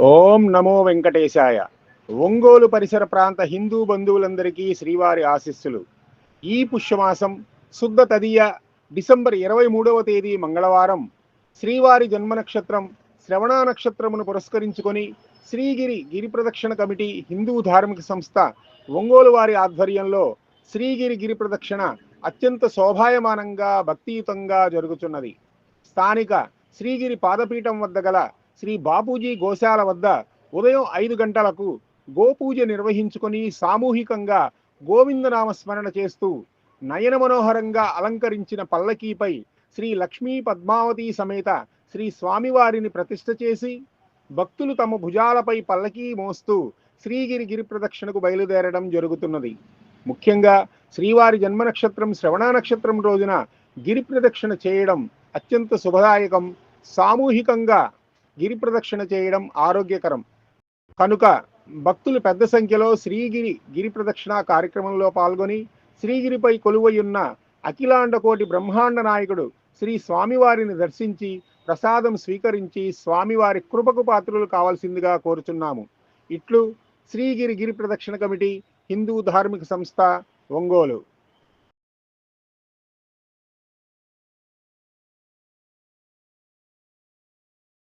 ఓం నమో వెంకటేశాయ. ఒంగోలు పరిసర ప్రాంత హిందూ బంధువులందరికీ శ్రీవారి ఆశీస్సులు. ఈ పుష్యమాసం శుద్ధ తదియ డిసెంబర్ ఇరవై మూడవ తేదీ మంగళవారం శ్రీవారి జన్మ నక్షత్రం శ్రవణ నక్షత్రమును పురస్కరించుకొని శ్రీగిరి గిరి ప్రదక్షిణ కమిటీ హిందూ ధార్మిక సంస్థ ఒంగోలు వారి ఆధ్వర్యంలో శ్రీగిరి గిరి ప్రదక్షిణ అత్యంత శోభాయమానంగా భక్తియుతంగా జరుగుతున్నది. స్థానిక శ్రీగిరి పాదపీఠం వద్ద గల శ్రీ బాపూజీ గోశాల వద్ద ఉదయం ఐదు గంటలకు గోపూజ నిర్వహించుకొని సామూహికంగా గోవిందనామ స్మరణ చేస్తూ నయన మనోహరంగా అలంకరించిన పల్లకీపై శ్రీ లక్ష్మీ పద్మావతి సమేత శ్రీ స్వామివారిని ప్రతిష్ఠ చేసి భక్తులు తమ భుజాలపై పల్లకీ మోస్తూ శ్రీగిరి గిరి ప్రదక్షిణకు బయలుదేరడం జరుగుతున్నది. ముఖ్యంగా శ్రీవారి జన్మ నక్షత్రం శ్రవణ నక్షత్రం రోజున గిరి ప్రదక్షిణ చేయడం అత్యంత శుభదాయకం. సామూహికంగా గిరి ప్రదక్షిణ చేయడం ఆరోగ్యకరం. కనుక భక్తులు పెద్ద సంఖ్యలో శ్రీగిరి గిరి ప్రదక్షిణ కార్యక్రమంలో పాల్గొని శ్రీగిరిపై కొలువయున్న అఖిలాండ కోటి బ్రహ్మాండ నాయకుడు శ్రీ స్వామివారిని దర్శించి ప్రసాదం స్వీకరించి స్వామివారి కృపకు పాత్రులు కావాల్సిందిగా కోరుచున్నాము. ఇట్లు శ్రీగిరి గిరి ప్రదక్షిణ కమిటీ హిందూ ధార్మిక సంస్థ ఒంగోలు.